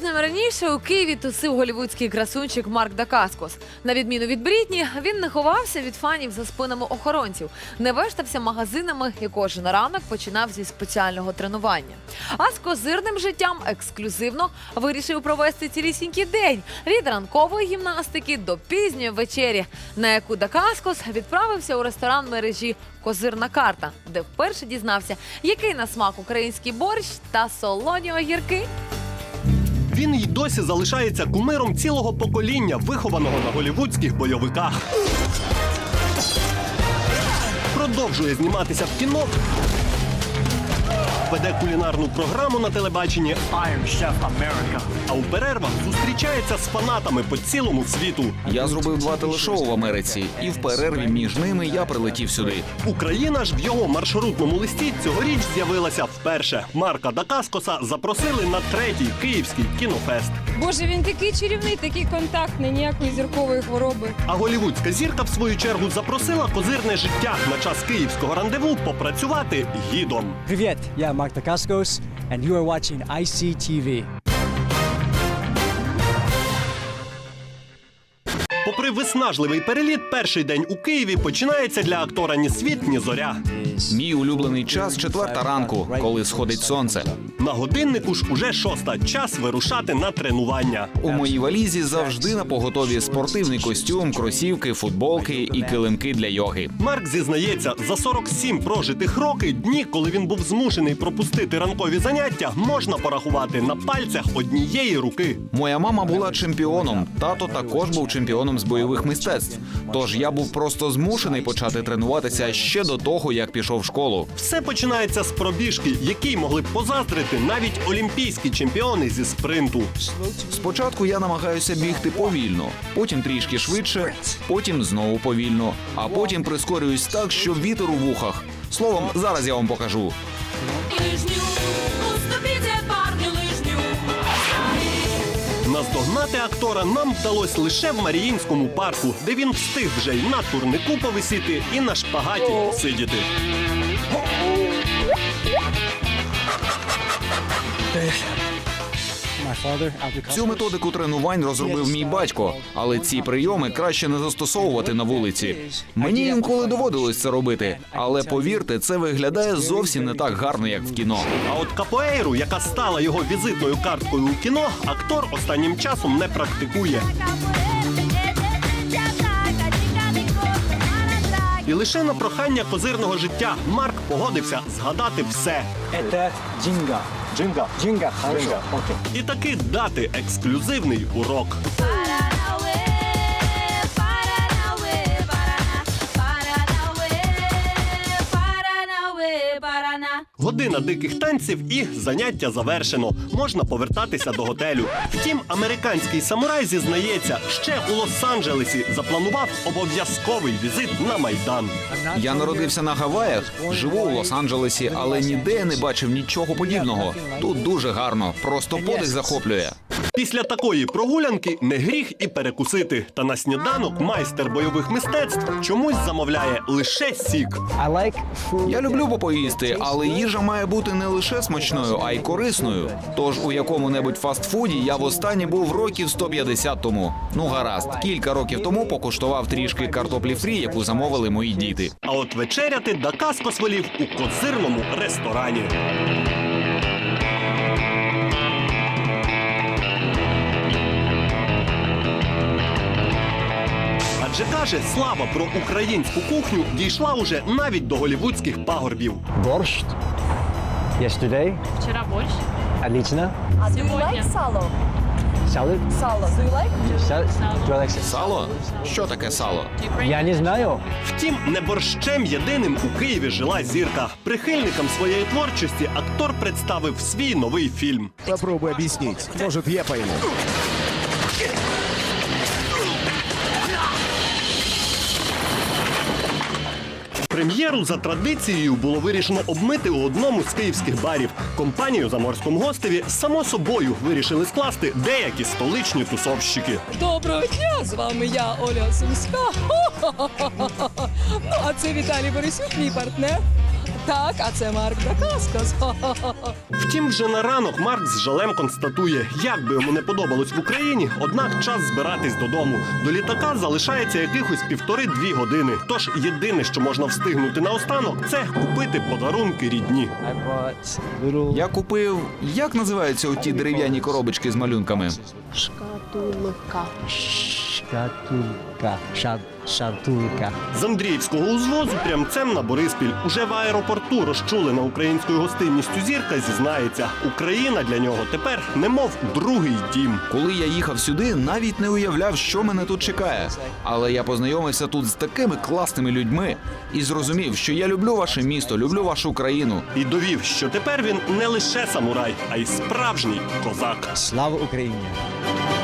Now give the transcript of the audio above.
Тижнем раніше у Києві тусив голівудський красунчик Марк Дакаскос. На відміну від Брітні, він не ховався від фанів за спинами охоронців, не вештався магазинами і кожен ранок починав зі спеціального тренування. А з козирним життям ексклюзивно вирішив провести цілісінький день від ранкової гімнастики до пізньої вечері, на яку Дакаскос відправився у ресторан мережі Козирна карта, де вперше дізнався, який на смак український борщ та солоні огірки. Він й досі залишається кумиром цілого покоління, вихованого на голівудських бойовиках. Продовжує зніматися в кіно. Веде кулінарну програму на телебаченні, Iron Chef America. а у перервах зустрічається з фанатами по цілому світу. Я зробив два телешоу в Америці, і в перерві між ними я прилетів сюди. Україна ж в його маршрутному листі цьогоріч з'явилася вперше. Марка Дакаскоса запросили на третій київський кінофест. Боже, він такий чарівний, такий контактний, ніякої зіркової хвороби. А голівудська зірка в свою чергу запросила козирне життя на час київського рандеву попрацювати гідом. Привет, я Марк Dacascos, and you are watching ICTV. Попри виснажливий переліт, перший день у Києві починається для актора ні світ, ні зоря. Мій улюблений час четверта ранку, коли сходить сонце. На годиннику ж уже шоста. Час вирушати на тренування. У моїй валізі завжди на поготові спортивний костюм, кросівки, футболки і килимки для йоги. Марк зізнається, за 47 прожитих роки дні, коли він був змушений пропустити ранкові заняття, можна порахувати на пальцях однієї руки. Моя мама була чемпіоном, тато також був чемпіоном з бойових мистецтв. Тож я був просто змушений почати тренуватися ще до того, як пішов в школу. Все починається з пробіжки, якій могли б позаздрити навіть олімпійські чемпіони зі спринту. Спочатку я намагаюся бігти повільно, потім трішки швидше, потім знову повільно, а потім прискорююсь так, що вітер у вухах. Словом, зараз я вам покажу. Наздогнати актора нам вдалося лише в Маріїнському парку, де він встиг вже й на турнику повисіти, і на шпагаті сидіти. Al Цю методику тренувань розробив мій батько, але ці прийоми краще не застосовувати на вулиці. Мені інколи доводилось це робити, але повірте, це виглядає зовсім не так гарно, як в кіно. А от капоейру, яка стала його візитною карткою у кіно, актор останнім часом не практикує. І лише на прохання козирного життя Марк погодився згадати все. Це Джинга. Джинга. Джинга. І таки дати ексклюзивний урок. Година диких танців і заняття завершено. Можна повертатися до готелю. Втім, американський самурай зізнається, ще у Лос-Анджелесі запланував обов'язковий візит на майдан. Я народився на Гаваях, живу у Лос-Анджелесі, але ніде не бачив нічого подібного. Тут дуже гарно, просто подих захоплює. Після такої прогулянки не гріх і перекусити. Та на сніданок майстер бойових мистецтв чомусь замовляє лише сік. Я люблю попоїсти, але їжа має бути не лише смачною, а й корисною. Тож у якому-небудь фастфуді я востаннє був років 150 тому. Ну гаразд, кілька років тому покуштував трішки картоплі фрі, яку замовили мої діти. А от вечеряти Дакаско свалів у козирному ресторані. Адже каже, слава про українську кухню дійшла уже навіть до голівудських пагорбів. Борщ. Yesterday. Вчера борщ. Отлично. А сегодня? Salad. Сало, do you like? Salad. Do you like? Сало? Що таке сало? Я не знаю. Втім, не борщем єдиним у Києві жила зірка. Прихильникам своєї творчості актор представив свій новий фільм. Попробуй объяснить. Может, я пойму. Прем'єру за традицією було вирішено обмити у одному з київських барів. Компанію за морському гостеві само собою вирішили скласти деякі столичні тусовщики. Доброго дня! З вами я, Оля Сумська. Ну, а це Віталій Борисюк, мій партнер. Так, а це Марк Дакаскос. Втім, вже на ранок Марк з жалем констатує, як би йому не подобалось в Україні, однак час збиратись додому. До літака залишається якихось півтори-дві години. Тож єдине, що можна встигнути наостанок, це купити подарунки рідні. Я купив, як називаються оті дерев'яні коробочки з малюнками? Шкатулка. шкатулка. Шат, шатулка. З Андріївського узвозу прямцем на Бориспіль уже в аеропорту розчулена українською гостинністю зірка зізнається, Україна для нього тепер немов другий дім. Коли я їхав сюди, навіть не уявляв, що мене тут чекає. Але я познайомився тут з такими класними людьми і зрозумів, що я люблю ваше місто, люблю вашу країну. І довів, що тепер він не лише самурай, а й справжній козак. Слава Україні! Thank you.